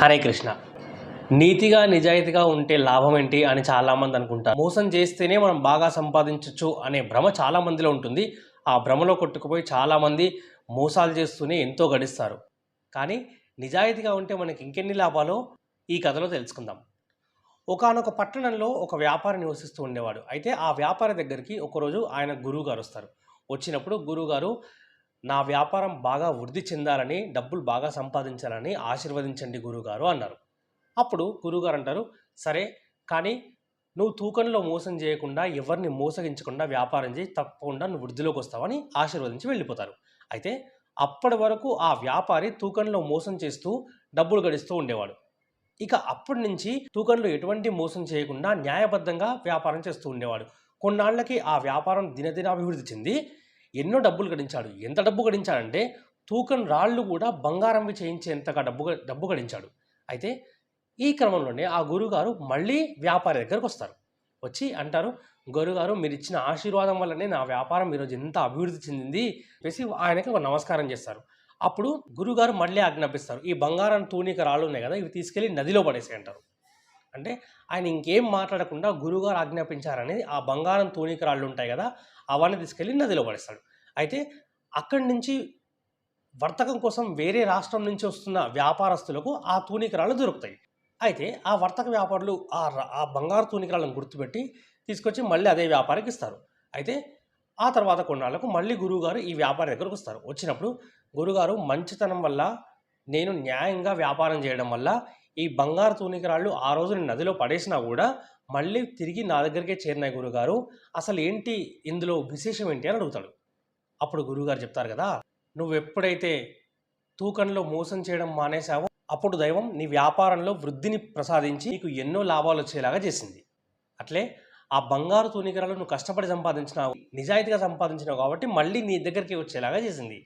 హరే కృష్ణ. నీతిగా నిజాయితీగా ఉంటే లాభం ఏంటి అని చాలామంది అనుకుంటారు. మోసం చేస్తేనే మనం బాగా సంపాదించవచ్చు అనే భ్రమ చాలామందిలో ఉంటుంది. ఆ భ్రమలో కొట్టుకుపోయి చాలామంది మోసాలు చేస్తూనే ఎంతో గడిస్తారు. కానీ నిజాయితీగా ఉంటే మనకి ఇంకెన్ని లాభాలో? ఈ కథలో తెలుసుకుందాం. ఒకానొక పట్టణంలో ఒక వ్యాపారి నివసిస్తూ ఉండేవాడు. అయితే ఆ వ్యాపారి దగ్గరికి ఒకరోజు ఆయన గురువు గారు వస్తారు. వచ్చినప్పుడు గురువుగారు నా వ్యాపారం బాగా వృద్ధి చెందాలని డబ్బులు బాగా సంపాదించాలని ఆశీర్వదించండి గురువుగారు అన్నారు. అప్పుడు గురుగారు అంటారు సరే కానీ నువ్వు తూకంలో మోసం చేయకుండా ఎవరిని మోసగించకుండా వ్యాపారం చేసి తప్పకుండా నువ్వు వృద్ధిలోకి వస్తావని ఆశీర్వదించి వెళ్ళిపోతారు. అయితే అప్పటి వరకు ఆ వ్యాపారి తూకంలో మోసం చేస్తూ డబ్బులు గడిస్తూ ఉండేవాడు. ఇక అప్పటి నుంచి తూకంలో ఎటువంటి మోసం చేయకుండా న్యాయబద్ధంగా వ్యాపారం చేస్తూ ఉండేవాడు. కొన్నాళ్ళకి ఆ వ్యాపారం దినదినాభివృద్ధి చెంది ఎన్నో డబ్బులు గడించాడు. ఎంత డబ్బు గడించాడంటే తూకం రాళ్ళు కూడా బంగారంవి చేయించేంతగా డబ్బు డబ్బు గడించాడు. అయితే ఈ క్రమంలోనే ఆ గురుగారు మళ్ళీ వ్యాపారి దగ్గరకు వస్తారు. వచ్చి అంటారు గురుగారు మీరు ఇచ్చిన ఆశీర్వాదం వల్లనే నా వ్యాపారం ఈరోజు ఎంత అభివృద్ధి చెందింది చెప్పేసి ఆయనకి ఒక నమస్కారం చేస్తారు. అప్పుడు గురుగారు మళ్ళీ ఆజ్ఞాపిస్తారు ఈ బంగారం తూనిక రాళ్ళు ఉన్నాయి కదా ఇవి తీసుకెళ్ళి నదిలో పడేసి అంటారు అంటే ఆయన ఇంకేం మాట్లాడకుండా గురుగారు ఆజ్ఞాపించారనేది ఆ బంగారం తూణీకరాళ్ళు ఉంటాయి కదా అవన్నీ తీసుకెళ్ళి నదిలో పడేస్తాడు. అయితే అక్కడి నుంచి వర్తకం కోసం వేరే రాష్ట్రం నుంచి వస్తున్న వ్యాపారస్తులకు ఆ తూనికరాలు దొరుకుతాయి. అయితే ఆ వర్తక వ్యాపారులు ఆ ఆ బంగారు తూనికరాలను గుర్తుపెట్టి తీసుకొచ్చి మళ్ళీ అదే వ్యాపారికి ఇస్తారు. అయితే ఆ తర్వాత కొన్నాళ్ళకు మళ్ళీ గురువుగారు ఈ వ్యాపారి దగ్గరకు వస్తారు. వచ్చినప్పుడు గురుగారు మంచితనం వల్ల నేను న్యాయంగా వ్యాపారం చేయడం వల్ల ఈ బంగారు తూనికరాళ్ళు ఆ రోజు నేను నదిలో పడేసినా కూడా మళ్ళీ తిరిగి నా దగ్గరికే చేరినాయి గురుగారు. అసలు ఏంటి ఇందులో విశేషం ఏంటి అని అడుగుతాడు. అప్పుడు గురువుగారు చెప్తారు కదా నువ్వు ఎప్పుడైతే తూకంలో మోసం చేయడం మానేశావో అప్పుడు దైవం నీ వ్యాపారంలో వృద్ధిని ప్రసాదించి నీకు ఎన్నో లాభాలు వచ్చేలాగా చేసింది. అట్లే ఆ బంగారు తూనికరాలు నువ్వు కష్టపడి సంపాదించినావు నిజాయితీగా సంపాదించినావు కాబట్టి మళ్ళీ నీ దగ్గరికి వచ్చేలాగా చేసింది.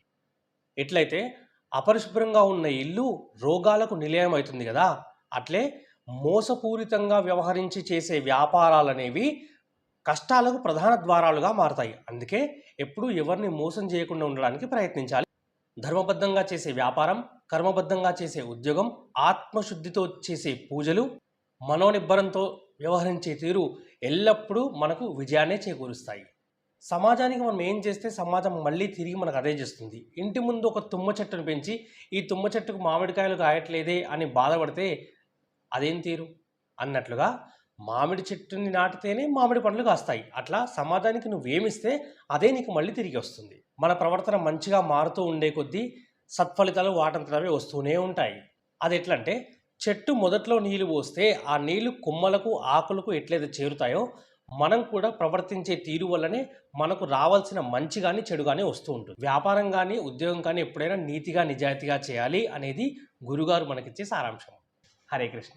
ఎట్లయితే అపరిశుభ్రంగా ఉన్న ఇల్లు రోగాలకు నిలయం అవుతుంది కదా. అట్లే మోసపూరితంగా వ్యవహరించి చేసే వ్యాపారాలనేవి కష్టాలకు ప్రధాన ద్వారాలుగా మారతాయి. అందుకే ఎప్పుడూ ఎవరిని మోసం చేయకుండా ఉండడానికి ప్రయత్నించాలి. ధర్మబద్ధంగా చేసే వ్యాపారం కర్మబద్ధంగా చేసే ఉద్యోగం ఆత్మశుద్ధితో చేసే పూజలు మనోనిబ్బరంతో వ్యవహరించే తీరు ఎల్లప్పుడూ మనకు విజయాన్నే చేకూరుస్తాయి. సమాజానికి మనం ఏం చేస్తే సమాజం మళ్ళీ తిరిగి మనకు అదే చేస్తుంది. ఇంటి ముందు ఒక తుమ్మ చెట్టును పెంచి ఈ తుమ్మ చెట్టుకు మామిడికాయలు కాయట్లేదే అని బాధపడితే అదేం తీరు? అన్నట్లుగా మామిడి చెట్టుని నాటితేనే మామిడి పండ్లు కాస్తాయి. అట్లా సమాజానికి నువ్వేమిస్తే అదే నీకు మళ్ళీ తిరిగి వస్తుంది. మన ప్రవర్తన మంచిగా మారుతూ ఉండే కొద్దీ సత్ఫలితాలు వాటంతటవే వస్తూనే ఉంటాయి. అది ఎట్లంటే చెట్టు మొదట్లో నీళ్ళు పోస్తే ఆ నీళ్ళు కొమ్మలకు ఆకులకు ఎట్లయితే చేరుతాయో మనం కూడా ప్రవర్తించే తీరు వల్లనే మనకు రావాల్సిన మంచి కానీ చెడు కానీ వస్తూ ఉంటుంది. వ్యాపారం కానీ ఉద్యోగం కానీ ఎప్పుడైనా నీతిగా నిజాయితీగా చేయాలి అనేది గురుగారు మనకిచ్చే సారాంశం. హరే కృష్ణ.